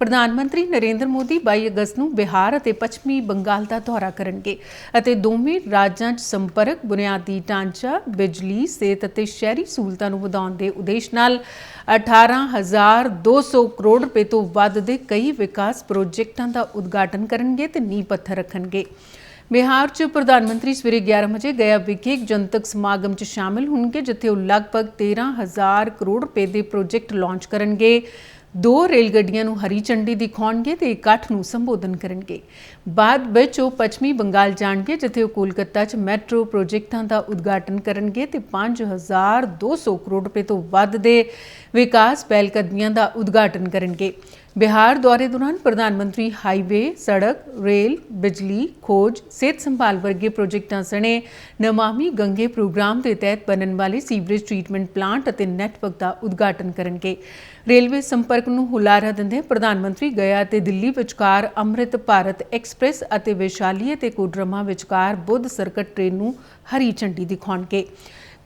ਪ੍ਰਧਾਨ ਮੰਤਰੀ ਨਰਿੰਦਰ ਮੋਦੀ 22 ਅਗਸਤ ਨੂੰ ਬਿਹਾਰ ਅਤੇ ਪੱਛਮੀ ਬੰਗਾਲ ਦਾ ਦੌਰਾ ਕਰਨਗੇ ਅਤੇ ਦੋਵੇਂ ਰਾਜਾਂ 'ਚ ਸੰਪਰਕ, ਬੁਨਿਆਦੀ ਢਾਂਚਾ, ਬਿਜਲੀ, ਸਿਹਤ ਅਤੇ ਸ਼ਹਿਰੀ ਸਹੂਲਤਾਂ ਨੂੰ ਵਧਾਉਣ ਦੇ ਉਦੇਸ਼ ਨਾਲ 18200 ਕਰੋੜ ਰੁਪਏ ਤੋਂ ਵੱਧ ਦੇ ਕਈ ਵਿਕਾਸ ਪ੍ਰੋਜੈਕਟਾਂ ਦਾ ਉਦਘਾਟਨ ਕਰਨਗੇ ਤੇ ਨੀਂਹ ਪੱਥਰ ਰੱਖਣਗੇ। ਬਿਹਾਰ 'ਚ ਪ੍ਰਧਾਨ ਮੰਤਰੀ ਸਵੇਰੇ 11 ਵਜੇ ਗਿਆ ਵਿਖੇ ਇੱਕ ਜਨਤਕ ਸਮਾਗਮ 'ਚ ਸ਼ਾਮਿਲ ਹੋਣਗੇ, ਜਿੱਥੇ ਉਹ ਲਗਭਗ 13000 ਕਰੋੜ ਰੁਪਏ ਦੇ ਪ੍ਰੋਜੈਕਟ ਲਾਂਚ ਕਰਨਗੇ। ਦੋ ਰੇਲ ਗੱਡੀਆਂ ਨੂੰ ਹਰੀ ਝੰਡੀ ਦਿਖਾਉਣਗੇ ਤੇ ਇਕੱਠ ਨੂੰ ਸੰਬੋਧਨ ਕਰਨਗੇ। ਬਾਅਦ ਵਿੱਚ ਉਹ ਪੱਛਮੀ ਬੰਗਾਲ ਜਾਣਗੇ, ਜਿੱਥੇ ਉਹ ਕੋਲਕਾਤਾ 'ਚ ਮੈਟਰੋ ਪ੍ਰੋਜੈਕਟਾਂ ਦਾ ਉਦਘਾਟਨ ਕਰਨਗੇ ਤੇ 5200 ਕਰੋੜ ਰੁਪਏ ਤੋਂ ਵੱਧ ਦੇ ਵਿਕਾਸ ਪਹਿਲਕਦਮੀਆਂ ਦਾ ਉਦਘਾਟਨ ਕਰਨਗੇ। ਬਿਹਾਰ ਦੌਰੇ ਦੌਰਾਨ ਪ੍ਰਧਾਨ ਮੰਤਰੀ ਹਾਈਵੇ, ਸੜਕ, ਰੇਲ, ਬਿਜਲੀ, ਖੋਜ, ਸਿਹਤ ਸੰਭਾਲ ਵਰਗੇ ਪ੍ਰੋਜੈਕਟਾਂ ਸਣੇ ਨਮਾਮੀ ਗੰਗੇ ਪ੍ਰੋਗਰਾਮ ਦੇ ਤਹਿਤ ਬਣਨ ਵਾਲੇ ਸੀਵਰੇਜ ਟ੍ਰੀਟਮੈਂਟ ਪਲਾਂਟ ਅਤੇ ਨੈਟਵਰਕ ਦਾ ਉਦਘਾਟਨ ਕਰਨਗੇ। ਰੇਲਵੇ ਸੰਪਰਕ ਨੂੰ ਹੁਲਾਰਾ ਦਿੰਦੇ ਪ੍ਰਧਾਨ ਮੰਤਰੀ ਗਿਆ ਤੇ ਦਿੱਲੀ ਵਿਚਕਾਰ ਅੰਮ੍ਰਿਤ ਭਾਰਤ ਐਕਸਪ੍ਰੈਸ ਅਤੇ ਵਿਸ਼ਾਲੀ ਅਤੇ ਕੋਡਰਮਾ ਵਿਚਕਾਰ ਬੁੱਧ ਸਰਕਟ ਟ੍ਰੇਨ ਨੂੰ ਹਰੀ ਝੰਡੀ ਦਿਖਾਉਣਗੇ।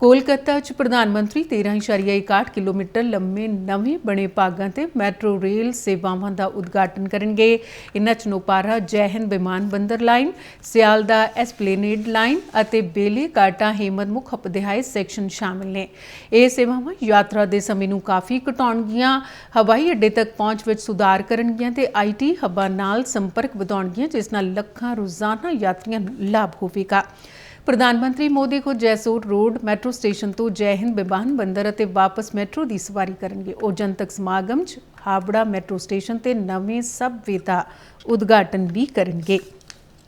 ਕੋਲਕਾਤਾ 'ਚ ਪ੍ਰਧਾਨ ਮੰਤਰੀ 13.61 ਕਿਲੋਮੀਟਰ ਲੰਮੇ ਨਵੇਂ ਬਣੇ ਭਾਗਾਂ ਤੇ ਮੈਟਰੋ ਰੇਲ ਸੇਵਾਵਾਂ ਦਾ ਉਦਘਾਟਨ ਕਰਨਗੇ। ਇਨ੍ਹਾਂ 'ਚ ਨੋਪਾਰਾ ਜੈਹਨ ਵਿਮਾਨ ਬੰਦਰ ਲਾਈਨ ਸਿਆਲਦਾ ਐਸਪਲੇਨੇਡ ਲਾਈਨ ਅਤੇ ਬੇਲੇ ਕਾਟਾ ਹੇਮਦ ਮੁਖ ਅਪਧਿਆਇ ਸੈਕਸ਼ਨ ਸ਼ਾਮਿਲ ਨੇ। ਇਹ ਸੇਵਾਵਾਂ ਯਾਤਰਾ ਦੇ ਸਮੇਂ ਨੂੰ ਕਾਫੀ ਘਟਾਉਣਗੀਆਂ, ਹਵਾਈ ਅੱਡੇ ਤੱਕ ਪਹੁੰਚ ਵਿੱਚ ਸੁਧਾਰ ਕਰਨਗੀਆਂ ਤੇ ਆਈਟੀ ਹੱਬਾਂ ਨਾਲ ਸੰਪਰਕ ਵਧਾਉਣਗੀਆਂ, ਜਿਸ ਨਾਲ ਲੱਖਾਂ ਰੋਜ਼ਾਨਾ ਯਾਤਰੀਆਂ ਨੂੰ ਲਾਭ ਹੋਵੇਗਾ। ਪ੍ਰਧਾਨ ਮੰਤਰੀ ਮੋਦੀ ਕੋ ਜੈਸੂਰ ਰੋਡ ਮੈਟਰੋ ਸਟੇਸ਼ਨ ਤੋਂ ਜੈ ਹਿੰਦ ਵਿਮਾਨ ਬੰਦਰ ਅਤੇ ਵਾਪਸ ਮੈਟਰੋ ਦੀ ਸਵਾਰੀ ਕਰਨਗੇ। ਉਹ ਜਨਤਕ ਸਮਾਗਮ 'ਚ ਹਾਬੜਾ ਮੈਟਰੋ ਸਟੇਸ਼ਨ ਤੇ ਨਵੇਂ ਸਬਵੇ ਦਾ ਉਦਘਾਟਨ ਵੀ ਕਰਨਗੇ।